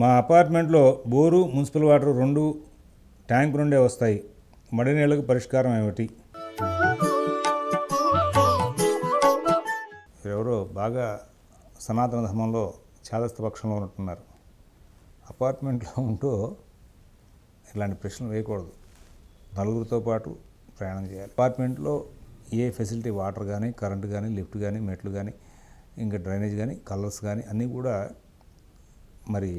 మా అపార్ట్మెంట్లో bore municipal water రెండు ట్యాంక్ నుండే వస్తాయి. మడి నీళ్ళకు పరిష్కారం ఏమిటి? ఎవరో బాగా సనాతన ధర్మంలో ఛాదస్థ పక్షంలో ఉంటున్నారు. అపార్ట్మెంట్లో ఉంటూ ఇలాంటి ప్రశ్నలు వేయకూడదు. నలుగురితో పాటు ప్రయాణం చేయాలి. అపార్ట్మెంట్లో ఏ ఫెసిలిటీ వాటర్ కానీ కరెంటు కానీ లిఫ్ట్ కానీ మెట్లు కానీ ఇంకా డ్రైనేజ్ కానీ కలర్స్ కానీ అన్నీ కూడా మరి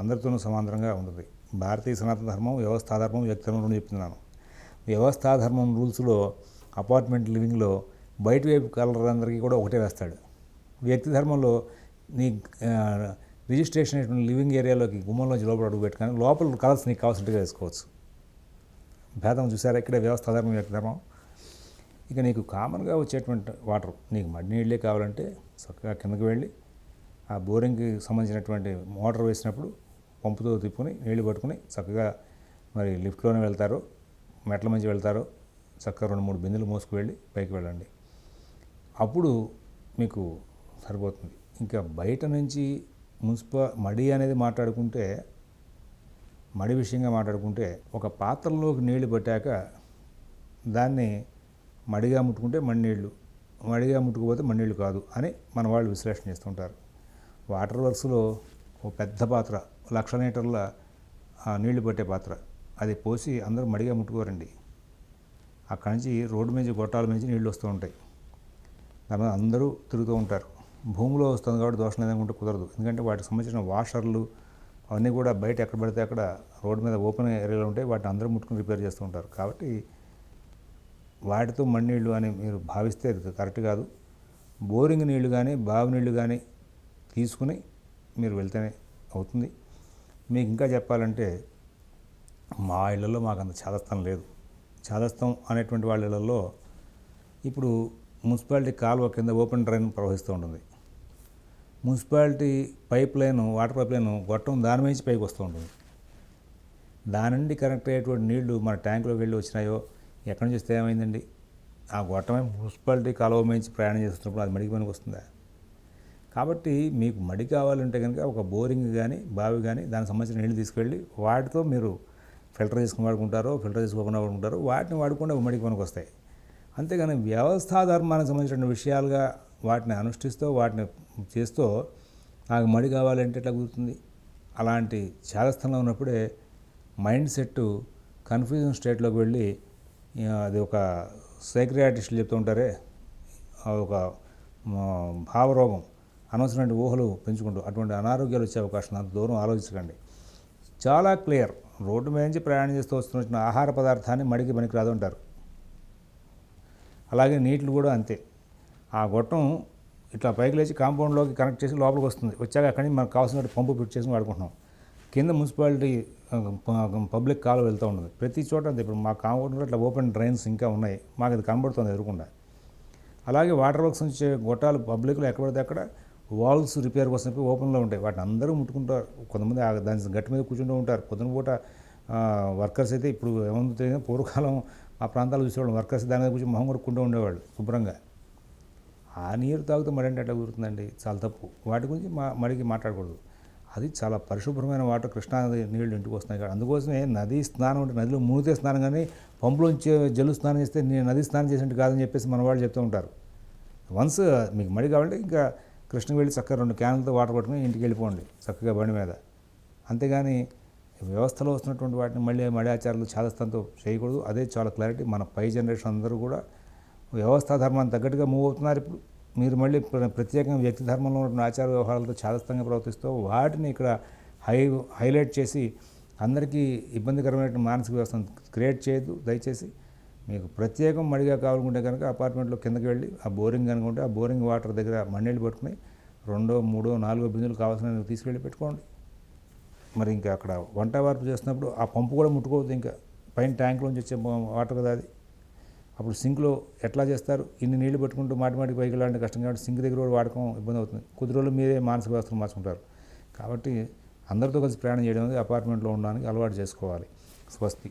అందరితోనూ సమాంతరంగా ఉంటుంది. భారతీయ సనాతన ధర్మం వ్యవస్థాధర్మం వ్యక్తిధర్మం రెండు చెప్తున్నాను. వ్యవస్థాధర్మం రూల్స్లో అపార్ట్మెంట్ లివింగ్లో బయట వైపు కలర్ అందరికీ కూడా ఒకటే వేస్తాడు. వ్యక్తి ధర్మంలో నీ రిజిస్ట్రేషన్ అయినటువంటి లివింగ్ ఏరియాలోకి గుమ్మంలోంచి లోపల అడుగు పెట్టుకొని లోపల కలర్స్ నీకు కావాల్సినట్టుగా వేసుకోవచ్చు. భేదం చూసారా? ఇక్కడ వ్యవస్థాధర్మం వ్యక్తి ధర్మం. ఇక నీకు కామన్గా వచ్చేటువంటి వాటర్ నీకు మడి నీళ్ళే కావాలంటే చక్కగా కిందకి వెళ్ళి ఆ బోరింగ్కి సంబంధించినటువంటి మోటార్ వేసినప్పుడు పంపుతో తిప్పుకొని నీళ్ళు పట్టుకుని చక్కగా మరి లిఫ్ట్లోనే వెళ్తారు. మెట్ల మంచి వెళ్తారు. చక్కగా రెండు మూడు బిందులు మోసుకు వెళ్ళి పైకి వెళ్ళండి. అప్పుడు మీకు సరిపోతుంది. ఇంకా బయట నుంచి మున్సిపల్ మడి అనేది మాట్లాడుకుంటే మడి విషయంగా మాట్లాడుకుంటే ఒక పాత్రలోకి నీళ్ళు పట్టాక దాన్ని మడిగా ముట్టుకుంటే మడినీళ్ళు మడిగా ముట్టుకుపోతే మడినీళ్ళు కాదు అని మన వాళ్ళు విశ్లేషణ చేస్తుంటారు. వాటర్ వర్క్స్లో ఒక పెద్ద పాత్ర లక్ష లీటర్ల నీళ్ళు పట్టే పాత్ర. అది పోసి అందరూ మడిగా ముట్టుకోరండి. అక్కడి నుంచి రోడ్డు మీద గొట్టాల మీద నీళ్ళు వస్తూ ఉంటాయి. దాని మీద అందరూ తిరుగుతూ ఉంటారు. భూమిలో వస్తుంది కాబట్టి దోషం లేదనుకుంటే కుదరదు. ఎందుకంటే వాటికి సంబంధించిన వాషర్లు అవన్నీ కూడా బయట ఎక్కడ పడితే అక్కడ రోడ్డు మీద ఓపెన్ ఏరియాలో ఉంటాయి వాటిని అందరూ ముట్టుకుని రిపేర్ చేస్తూ ఉంటారు. కాబట్టి వాటితో మಣ್ಣీళ్ళు అని మీరు భావిస్తే అది కరెక్ట్ కాదు. బోరింగ్ నీళ్ళు కానీ బావి నీళ్ళు కానీ తీసుకుని మీరు వెళ్తేనే అవుతుంది. మీకు ఇంకా చెప్పాలంటే మా ఇళ్ళల్లో మాకు అంత చాదస్తం లేదు. చాదస్తం అనేటువంటి వాళ్ళ ఇళ్ళల్లో ఇప్పుడు మున్సిపాలిటీ కాలువ కింద ఓపెన్ డ్రైన్ ప్రవహిస్తూ ఉంటుంది. Municipality pipeline water pipeline గొట్టం దాని నుంచి పైకి వస్తూ ఉంటుంది. దాని నుండి కనెక్ట్ అయ్యేటువంటి నీళ్ళు మన ట్యాంకులోకి వెళ్ళి వచ్చినాయో ఎక్కడి నుంచి వస్తే ఏమైందండి? ఆ గొట్టమే మున్సిపాలిటీ కాలువ నుంచి ప్రయాణం చేస్తున్నప్పుడు అది మడికి పనికి వస్తుందా కాబట్టి మీకు మడి కావాలంటే కనుక ఒక బోరింగ్ కానీ బావి కానీ దానికి సంబంధించిన నీళ్ళు తీసుకెళ్ళి వాటితో మీరు ఫిల్టర్ చేసుకుని వాడుకుంటారో ఫిల్టర్ చేసుకోకుండా వాడుకుంటారో వాటిని వాడుకుంటే మడికి పనికి వస్తాయి అంతేగాని వ్యవస్థా ధర్మానికి సంబంధించిన విషయాలుగా వాటిని అనుష్ఠిస్తూ వాటిని చేస్తూ నాకు మడి కావాలంటే ఎట్లా కుదురుతుంది? అలాంటి చాలస్థంలో ఉన్నప్పుడే మైండ్ సెట్ కన్ఫ్యూజన్ స్టేట్లోకి వెళ్ళి అది ఒక సైక్రియాటిస్టులు చెప్తూ ఉంటారే అది ఒక భావరోగం. అనవసరమైన ఊహలు పెంచుకుంటూ అటువంటి అనారోగ్యాలు వచ్చే అవకాశం అంత దూరం ఆలోచించకండి. చాలా క్లియర్. రోడ్డు మీద నుంచి ప్రయాణం చేస్తూ వస్తున్న ఆహార పదార్థాన్ని మడికి పనికిరాదు అంటారు. అలాగే నీటిలు కూడా అంతే. ఆ గొట్టం ఇట్లా పైకి లేచి కాంపౌండ్లోకి కనెక్ట్ చేసి లోపలికి వస్తుంది. వచ్చాక అక్కడి నుంచి మనకు కావాల్సిన పంపు ఫిట్ చేసి వాడుకుంటున్నాం. కింద మున్సిపాలిటీ పబ్లిక్ కాలు వెళ్తూ ఉంటుంది ప్రతి చోట అంతే. ఇప్పుడు మా కాంపౌండ్లో ఇట్లా ఓపెన్ డ్రైన్స్ ఇంకా ఉన్నాయి. మాకు అది కనబడుతుంది ఎదురకుండా. అలాగే వాటర్ వర్క్స్ నుంచి గొట్టాలు పబ్లిక్లో ఎక్కడ పడితే అక్కడ వాల్స్ రిపేర్ కోసం చెప్పి ఓపెన్లో ఉంటాయి. వాటిని అందరూ ముట్టుకుంటారు. కొంతమంది ఆ దాని గట్టి మీద కూర్చుంటూ ఉంటారు. పొద్దున పూట వర్కర్స్ అయితే ఇప్పుడు ఏమవుతుంది తెలియదు. పూర్వకాలం ఆ ప్రాంతాలు చూసేవాళ్ళు. వర్కర్స్ దాని మీద కూర్చొని మొహం కొడుకుంటూ ఉండేవాళ్ళు శుభ్రంగా. ఆ నీరు తాగితే మడి అంటే కుదురుతుందండి? చాలా తప్పు. వాటి గురించి మా మడికి మాట్లాడకూడదు. అది చాలా పరిశుభ్రమైన వాటర్ కృష్ణా నది నీళ్ళు ఇంటికి వస్తున్నాయి కాబట్టి. అందుకోసమే నది స్నానం అంటే నదిలో మునిగితే స్నానం కానీ పంపులోంచి జల్లు స్నానం చేస్తే నేను నది స్నానం చేసినట్టు కాదని చెప్పేసి మన వాళ్ళు చెప్తూ ఉంటారు. వన్స్ మీకు మడి కావాలంటే ఇంకా కృష్ణకి వెళ్ళి చక్కగా రెండు క్యాన్లతో వాటర్ పట్టుకుని ఇంటికి వెళ్ళిపోండి చక్కగా బండి మీద. అంతేగాని వ్యవస్థలో వస్తున్నటువంటి వాటిని మళ్ళీ మడి ఆచారాలు చాదస్తంతో చేయకూడదు. అదే చాలా క్లారిటీ మన పై జనరేషన్ అందరూ కూడా వ్యవస్థా ధర్మాన్ని తగ్గట్టుగా మూవ్ అవుతున్నారు ఇప్పుడు. మీరు మళ్ళీ ప్రత్యేకంగా వ్యక్తి ధర్మంలో ఉన్న ఆచార వ్యవహారాలతో చాదస్తంగా ప్రవర్తిస్తూ వాటిని ఇక్కడ హై హైలైట్ చేసి అందరికీ ఇబ్బందికరమైన మానసిక వ్యవస్థను క్రియేట్ చేయొద్దు దయచేసి మీకు ప్రత్యేకం మడిగా కావాలనుకుంటే కనుక అపార్ట్మెంట్లో కిందకి వెళ్ళి ఆ బోరింగ్ అనుకుంటే ఆ బోరింగ్ వాటర్ దగ్గర మండీలు పట్టుకుని రెండో మూడో నాలుగో బిందులు కావాల్సిన తీసుకెళ్ళి పెట్టుకోండి. మరి ఇంకా అక్కడ వంట వార్పు చేస్తున్నప్పుడు ఆ పంపు కూడా ముట్టుకోవద్దు ఇంకా. పైన ట్యాంక్లోంచి వచ్చే వాటర్ కదా అది. అప్పుడు సింక్లో ఎట్లా చేస్తారు? ఇన్ని నీళ్ళు పెట్టుకుంటూ మాటి మాటికి పైకి వెళ్ళాలంటే కష్టం కాబట్టి సింక్ దగ్గర కూడా వాడకం ఇబ్బంది అవుతుంది. కొద్ది రోజులు మీరే మానసిక వ్యవస్థను మార్చుకుంటారు. కాబట్టి అందరితో కలిసి ప్రయాణం చేయడం అనేది అపార్ట్మెంట్లో ఉండడానికి అలవాటు చేసుకోవాలి. స్వస్తి.